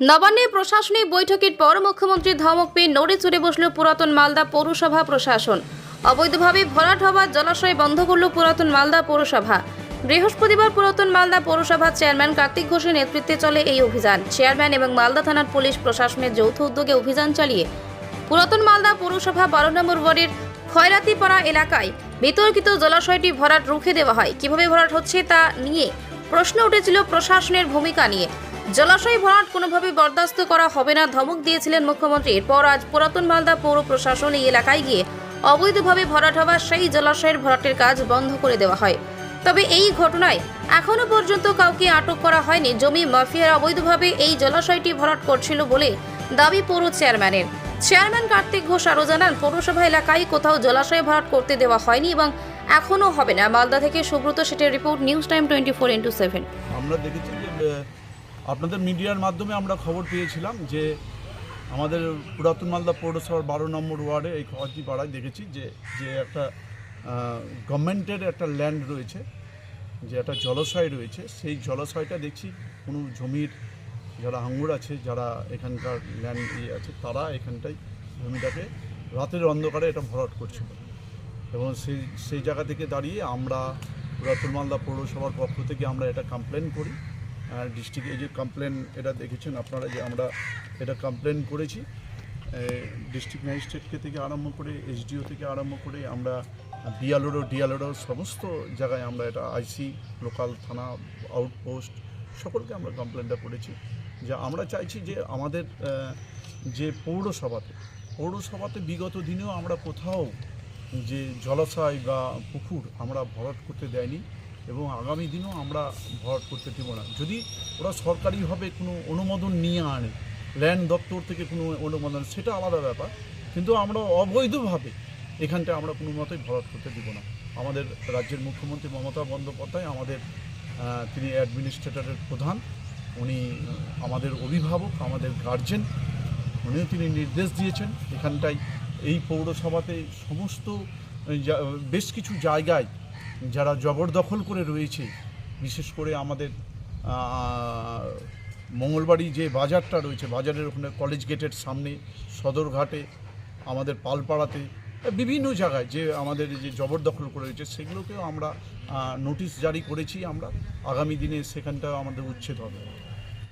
নবান্নে প্রশাসনিক বৈঠকের পর মুখ্যমন্ত্রী ধমক পেয়ে নড়ে চড়ে বসল পুরাতন মালদা পৌরসভা প্রশাসন। অবৈধভাবে ভরাট হওয়া জলাশয় বন্ধ করল পুরাতন মালদা পৌরসভা। বৃহস্পতিবার পুরাতন মালদা পৌরসভার চেয়ারম্যান কার্তিক ঘোষের নেতৃত্বে চলে এই অভিযান। চেয়ারম্যান এবং মালদা থানার পুলিশ প্রশাসনের যৌথ উদ্যোগে অভিযান চালিয়ে পুরাতন মালদা পৌরসভা বারো নম্বর ওয়ার্ডের খয়রাতিপাড়া এলাকায় বিতর্কিত জলাশয়টি ভরাট রুখে দেওয়া হয়। কীভাবে ভরাট হচ্ছে তা নিয়ে প্রশ্ন উঠেছিল প্রশাসনের ভূমিকা নিয়ে। জলাশয় ভরাট কোনোভাবে বরদাস্ত করা হবে না, ধমক দিয়েছিলেন মুখ্যমন্ত্রী। এরপর আজ পুরাতন মালদা পৌর প্রশাসন এই এলাকায় গিয়ে অবৈধভাবে ভরাট হওয়া সেই জলাশয়ের ভরাটের কাজ বন্ধ করে দেওয়া হয়। তবে এই ঘটনায় এখনও পর্যন্ত কাউকে আটক করা হয়নি। জমি মাফিয়ার অবৈধভাবে এই জলাশয়টি ভরাট করছিল বলে দাবি পৌর চেয়ারম্যানের। চেয়ারম্যান কার্তিক ঘোষ আরও জানান, পৌরসভা এলাকায় কোথাও জলাশয় ভরাট করতে দেওয়া হয়নি এবং এখনও হবে না। মালদা থেকে সুব্রত সেটের report, news time twenty four into seven. আমরা দেখেছি আপনাদের মিডিয়ার মাধ্যমে আমরা খবর পেয়েছিলাম যে আমাদের পুরাতন মালদা পৌরসভার বারো নম্বর ওয়ার্ডে এই খওয়াতি পাড়ায় দেখেছি যে যে একটা গভর্নমেন্টের একটা ল্যান্ড রয়েছে, যে একটা জলাশয় রয়েছে। সেই জলাশয়টা দেখছি কোনো জমির যারা আঙ্গুর আছে, যারা এখানকার ল্যান্ড ইয়ে আছে, তারা এখানটায় জমিটাকে রাতের অন্ধকারে এটা ভরাট করছিল। এবং সেই সেই জায়গা থেকে দাঁড়িয়ে আমরা পুরাতন মালদা পৌরসভার পক্ষ থেকে আমরা এটা কমপ্লেন করি। ডিস্ট্রিক্ট যে কমপ্লেন এটা দেখেছেন আপনারা যে আমরা এটা কমপ্লেন করেছি। ডিস্ট্রিক্ট ম্যাজিস্ট্রেটকে থেকে আরম্ভ করে এসডিও থেকে আরম্ভ করে আমরা বিয়ালোরও ডিয়ালোরও সমস্ত জায়গায় আমরা এটা আইসি লোকাল থানা আউটপোস্ট সকলকে আমরা কমপ্লেনটা করেছি। যে আমরা চাইছি যে আমাদের যে পৌরসভাতে পৌরসভাতে বিগত দিনেও আমরা কোথাও যে জলাশয় বা পুকুর আমরা ভরাট করতে দেয়নি। এবং আগামী দিনেও আমরা ভরাট করতে দেবো না। যদি ওরা সরকারিভাবে কোনো অনুমোদন নিয়ে আনে ল্যান্ড দপ্তর থেকে কোনো অনুমোদন, সেটা আলাদা ব্যাপার। কিন্তু আমরা অবৈধভাবে এখানটা আমরা কোনো মতেই ভরাট করতে দেবো না। আমাদের রাজ্যের মুখ্যমন্ত্রী মমতা বন্দ্যোপাধ্যায়, আমাদের তিনি অ্যাডমিনিস্ট্রেটরের প্রধান, উনি আমাদের অভিভাবক, আমাদের গার্জেন উনিও তিনি নির্দেশ দিয়েছেন এখানটায়। এই পৌরসভাতে সমস্ত বেশ কিছু জায়গায় যারা জবরদখল করে রয়েছে, বিশেষ করে আমাদের মঙ্গলবাড়ি যে বাজারটা রয়েছে, বাজারের ওখানে কলেজ গেটের সামনে, সদরঘাটে, আমাদের পালপাড়াতে, বিভিন্ন জায়গায় যে আমাদের যে জবরদখল করে রয়েছে, সেগুলোকেও আমরা নোটিশ জারি করেছি। আমরা আগামী দিনে সেখানটাও আমাদের উচ্ছেদ হবে।